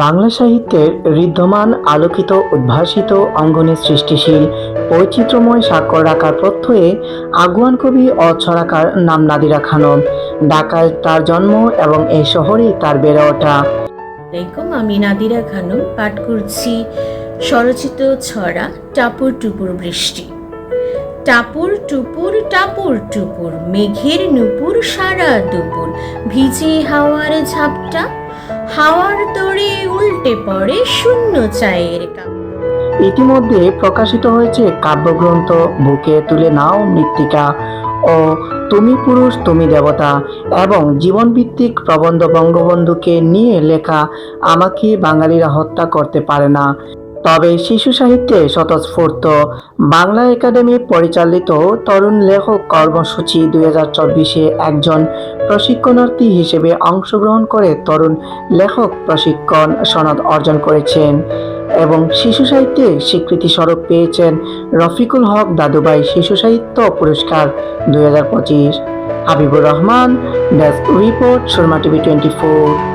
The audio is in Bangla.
বাংলা সাহিত্যের ঋদ্ধমান, আলোকিত, উদ্ভাসিত অঙ্গনে সৃষ্টিশীল, বৈচিত্র্যময় স্বাক্ষর রাখার প্রত্যয়ে আগুয়ান কবি ও ছড়াকার নাম নাদিরা খানম। ঢাকায় তার জন্ম এবং এই শহরেই তার বেড়ে ওঠা। আমি নাদিরা খানম, পাঠ করছি স্বরচিত ছড়া, টাপুর টুপুর বৃষ্টি। টাপুর টুপুর টাপুর টুপুর, মেঘের নুপুর সারা দুপুর। ভিজে হাওয়ার ঝাপটা, হাওয়ার তোড়ে উল্টে পড়ে শূন্য চায়ের কাপ। ইতিমধ্যে প্রকাশিত হয়েছে কাব্যগ্রন্থ, বুকে তুলে নাও মৃত্তিকা ও তুমি পুরুষ, তুমি দেবতা এবং জীবনভিত্তিক প্রবন্ধ বঙ্গবন্ধুকে নিয়ে লেখা, আমাকে বাঙালিরা হত্যা করতে পারে না। তবে শিশু সাহিত্যে স্বতঃস্ফূর্ত বাংলা একাডেমি পরিচালিত তরুণ লেখক কর্মসূচি দুই হাজার চব্বিশে একজন প্রশিক্ষণার্থী হিসেবে অংশগ্রহণ করে তরুণ লেখক প্রশিক্ষণ সনদ অর্জন করেছেন এবং শিশু সাহিত্যে স্বীকৃতি স্বরূপ পেয়েছেন রফিকুল হক দাদুভাই শিশু সাহিত্য পুরস্কার দুই হাজার পঁচিশ। Habibur Rahman, desk report, Surma TV twenty four.